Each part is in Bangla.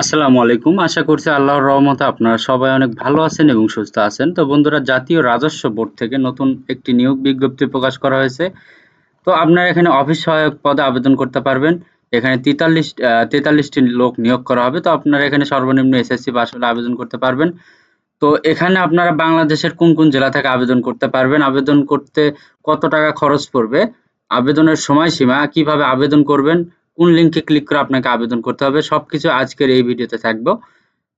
আসসালামু আলাইকুম। আশা করছি আল্লাহর রহমতে আপনারা সবাই অনেক ভালো আছেন এবং সুস্থ আছেন। তো বন্ধুরা জাতীয় রাজস্ব বোর্ড থেকে নতুন একটি নিয়োগ বিজ্ঞপ্তি প্রকাশ করা হয়েছে। তো আপনারা এখানে অফিস সহায়ক পদে আবেদন করতে পারবেন। এখানে তেতাল্লিশ তেতাল্লিশটি লোক নিয়োগ করা হবে। তো আপনারা এখানে সর্বনিম্ন এসএসসি পাস হলে আবেদন করতে পারবেন। তো এখানে আপনারা বাংলাদেশের কোন, কোন জেলা থেকে আবেদন করতে পারবেন, আবেদন করতে কত টাকা খরচ পড়বে, আবেদনের সময়সীমা, কীভাবে আবেদন করবেন, কোন লিংকে ক্লিক করে আপনাকে আবেদন করতে হবে সবকিছু আজকের এই ভিডিওতে থাকব।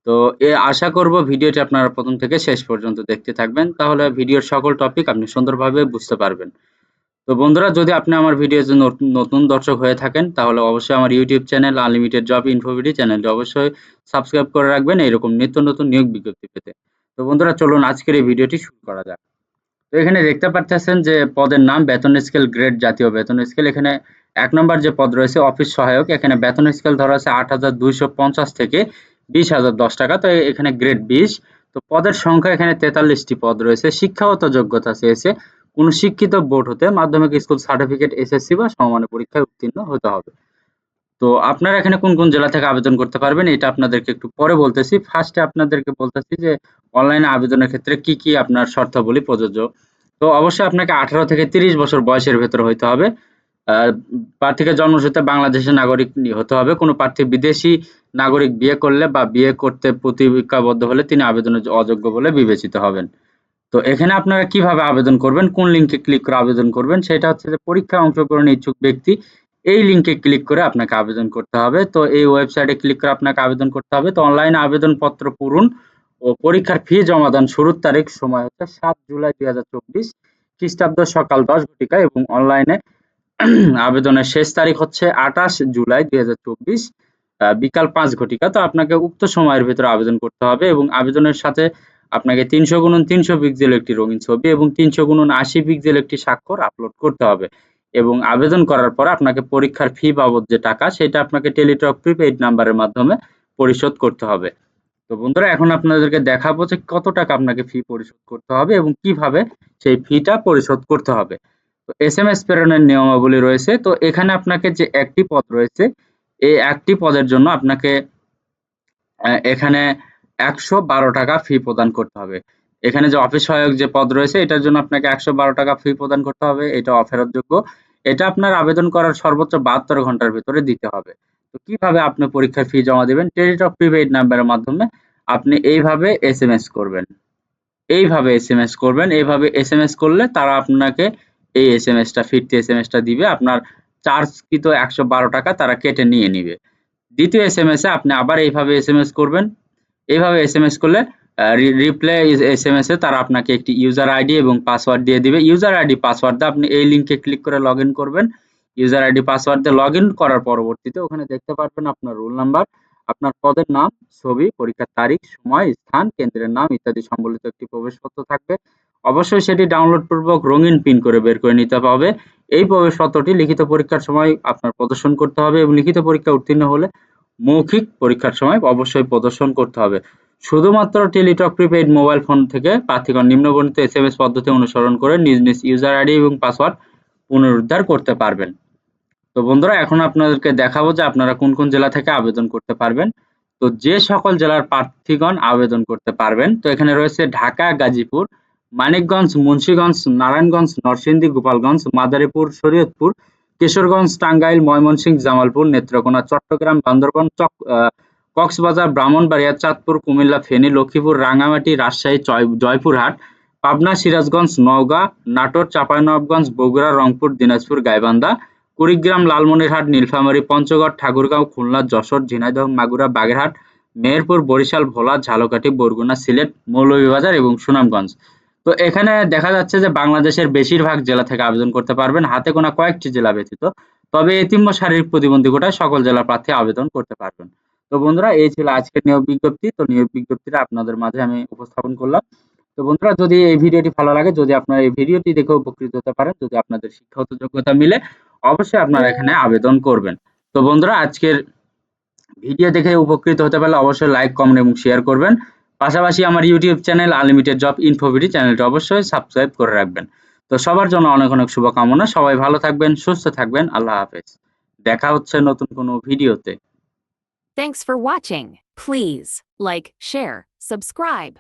তো এ আশা করব ভিডিওটি আপনারা প্রথম থেকে শেষ পর্যন্ত দেখতে থাকবেন। তাহলে ভিডিওর সকল টপিক আপনি সুন্দরভাবে বুঝতে পারবেন। তো বন্ধুরা যদি আপনি আমার ভিডিওতে নতুন, দর্শক হয়ে থাকেন তাহলে অবশ্যই আমার YouTube channel unlimited job info BD চ্যানেলটি অবশ্যই সাবস্ক্রাইব করে রাখবেন এরকম নিত্য নতুন নিয়োগ বিজ্ঞপ্তি পেতে। তো বন্ধুরা চলুন আজকের এই ভিডিওটি শুরু করা যাক। তো এখানে দেখতে পারতেছেন যে পদের নাম বেতন স্কেল গ্রেড জাতীয় বেতন স্কেল এখানে ১ নম্বর যে পদ রয়েছে অফিস সহায়ক এখানে বেতন স্কেল ধরা আছে ৮,২৫০ থেকে ২০,০১০ টাকা। তো এখানে গ্রেড ২০ তো পদের সংখ্যা এখানে তেতাল্লিশটি পদ রয়েছে। শিক্ষাগত যোগ্যতা চেয়েছে কোন শিক্ষিত বোর্ড হতে মাধ্যমিক স্কুল সার্টিফিকেট এসএসসি বা সমমানের পরীক্ষায় উত্তীর্ণ হতে হবে। তো আপনারা এখানে কোন, কোন জেলা থেকে আবেদন করতে পারবেন এটা আপনাদেরকে একটু পরে বলতেছি। ফার্স্টে আপনাদেরকে বলতেছি যে অনলাইনে আবেদনের ক্ষেত্রে কি, কি আপনার শর্তাবলী প্রযোজ্য। তো অবশ্যই আপনাকে ১৮ থেকে ৩০ বছর বয়সের ভেতরে হইতে হবে। প্রার্থীকে জন্মসূত্রে বাংলাদেশের নাগরিক হতে হবে। কোনো প্রার্থী বিদেশি নাগরিক বিয়ে করলে বা বিয়ে করতে প্রতিজ্ঞাবদ্ধ হলে তিনি আবেদনের অযোগ্য বলে বিবেচিত হবেন। তো এখানে আপনারা কীভাবে আবেদন করবেন, কোন লিংকে ক্লিক করে আবেদন করবেন সেটা হচ্ছে যে পরীক্ষায় অংশগ্রহণে ইচ্ছুক ব্যক্তি এই লিংকে ক্লিক করে আপনাকে আবেদন করতে হবে। তো এই ওয়েবসাইটে ক্লিক করে আপনাকে আবেদন করতে হবে। তো অনলাইনে আবেদনপত্র পূরণ ও পরীক্ষার ফি জমা দান শুরুর তারিখ সময় হচ্ছে সাত জুলাই ২০২৪ খ্রিস্টাব্দ সকাল ১০ ঘটিকা এবং অনলাইনে আবেদনের শেষ তারিখ হচ্ছে ২৮ জুলাই ২০২৪ আ বিকাল ৫ ঘটিকা। তো আপনাকে উক্ত সময়ের ভেতরে আবেদন করতে হবে এবং আবেদনের সাথে আপনাকে ৩০০ × ৩০০ পিক্সেল একটি রঙিন ছবি এবং ৩০০ × ৮০ পিক্সেল একটি স্বাক্ষর আপলোড করতে হবে। এবং আবেদন করার পর আপনাকে পরীক্ষার ফি বাবদ যে টাকা, সেটা আপনাকে টেলিটক প্রিপেইড নাম্বারের মাধ্যমে পরিশোধ করতে হবে। তো বন্ধুরা, এখন আপনাদেরকে দেখাবো যে কত টাকা আপনাকে ফি পরিশোধ করতে হবে এবং কীভাবে সেই ফিটা পরিশোধ করতে হবে। তো এসএমএস প্রেরণের নিয়মাবলী রয়েছে। তো এখানে আপনাকে যে একটি পদ রয়েছে, এই একটি পদের জন্য আপনাকে এখানে ১১২ টাকা ফি প্রদান করতে হবে। এখানে যে অফিস সহায়ক যে পদ রয়েছে, এটার জন্য আপনাকে ১১২ টাকা ফি প্রদান করতে হবে। এটা অফেরতযোগ্য। এটা আপনার আবেদন করার সর্বোচ্চ ৭২ ঘণ্টার ভেতরে দিতে হবে। তো কীভাবে আপনি পরীক্ষার ফি জমা দিবেন? টেলিটক প্রিপেইড নাম্বারের মাধ্যমে আপনি এইভাবে এসএমএস করবেন। এইভাবে এসএমএস করবেন। এইভাবে এসএমএস করলে তারা আপনাকে এই এসএমএসটা ফিরতি এসএমএসটা দিবে। আপনার চার্জকৃত ১১২ টাকা তারা কেটে নিয়ে নিবে। দ্বিতীয় এসএমএসে আপনি আবার এইভাবে এসএমএস করবেন। এইভাবে এসএমএস করলে আ রি রিপ্লাই এসএমএসে তারা আপনাকে একটি ইউজার আইডি এবং পাসওয়ার্ড দিয়ে দিবে। ইউজার আইডি পাসওয়ার্ড দিয়ে আপনি এই লিংকে ক্লিক করে লগইন করবেন। ইউজার আইডি পাসওয়ার্ড দিয়ে লগইন করার পরবর্তীতে ওখানে দেখতে পারবেন আপনার রোল নাম্বার, আপনার পদের নাম, ছবি, পরীক্ষার তারিখ, সময়, স্থান, কেন্দ্রের নাম ইত্যাদি সম্বলিত একটি প্রবেশপত্র থাকবে। অবশ্যই সেটি ডাউনলোড পূর্বক রঙিন প্রিন্ট করে বের করে নিতে হবে। এই প্রবেশপত্রটি লিখিত পরীক্ষার সময় আপনার প্রদর্শন করতে হবে এবং লিখিত পরীক্ষায় উত্তীর্ণ হলে মৌখিক পরীক্ষার সময় অবশ্যই প্রদর্শন করতে হবে। শুধুমাত্র টেলিটক প্রিপেইড মোবাইল ফোন থেকে প্রার্থীগণ নিম্নবর্ণিত এসএমএস পদ্ধতি অনুসরণ করে নিজ, নিজ ইউজার আইডি এবং পাসওয়ার্ড পুনরুদ্ধার করতে পারবেন। তো বন্ধুরা এখন আপনাদেরকে দেখাবো যে আপনারা কোন, কোন জেলা থেকে আবেদন করতে পারবেন। তো যে সকল জেলার প্রার্থীগণ আবেদন করতে পারবেন তো এখানে রয়েছে ঢাকা, গাজীপুর, মানিকগঞ্জ, মুন্সিগঞ্জ, নারায়ণগঞ্জ, নরসিংদী, গোপালগঞ্জ, মাদারীপুর, শরীয়তপুর, কিশোরগঞ্জ, টাঙ্গাইল, ময়মনসিংহ, জামালপুর, নেত্রকোনা, চট্টগ্রাম, বান্দরবান, কক্সবাজার, ব্রাহ্মণবাড়িয়া, চাঁদপুর, কুমিল্লা, ফেনী, লক্ষ্মীপুর, রাঙ্গামাটি, রাজশাহী, জয়পুরহাট, পাবনা, সিরাজগঞ্জ, নওগাঁ, নাটোর, চাঁপাইনবাবগঞ্জ, বগুড়া, রংপুর, দিনাজপুর, গাইবান্ধা, কুড়িগ্রাম, লালমনিরহাট, নীলফামারী, পঞ্চগড়, ঠাকুরগাঁও, খুলনা, যশোর, ঝিনাইদহ, মাগুরা, বাগেরহাট, মেহেরপুর, বরিশাল, ভোলা, ঝালকাঠি, বরগুনা, সিলেট, মৌলভীবাজার এবং সুনামগঞ্জ। তো এখানে দেখা যাচ্ছে যে বাংলাদেশের বেশিরভাগ জেলা থেকে আবেদন করতে পারবেন হাতে গোনা কয়েকটি জেলা ব্যতীত। তবে এতিম ও শারীরিক প্রতিবন্ধী কোটায় সকল জেলার প্রার্থী আবেদন করতে পারবেন। তো বন্ধুরা এই ছিল আজকের নিয়োগ বিজ্ঞপ্তি। তো নিয়োগ বিজ্ঞপ্তিটা আপনাদের মাঝে আমি উপস্থাপন করলাম। তো বন্ধুরা যদি এই ভিডিওটি ভালো লাগে, যদি আপনারা এই ভিডিওটি দেখে উপকৃত হতে পারেন, যদি আপনাদের শিক্ষাগত যোগ্যতা মিলে অবশ্যই আপনারা এখানে আবেদন করবেন। তো বন্ধুরা আজকের ভিডিও দেখে উপকৃত হতে পারলে অবশ্যই লাইক, কমেন্ট এবং শেয়ার করবেন। পাশাপাশি আমার ইউটিউব চ্যানেল আনলিমিটেড জব ইনফোভিডি চ্যানেলটি অবশ্যই সাবস্ক্রাইব করে রাখবেন। তো সবার জন্য অনেক, অনেক শুভকামনা। সবাই ভালো থাকবেন, সুস্থ থাকবেন। আল্লাহ হাফেজ। দেখা হচ্ছে নতুন কোনো ভিডিওতে। Thanks for watching. Please like, share, subscribe.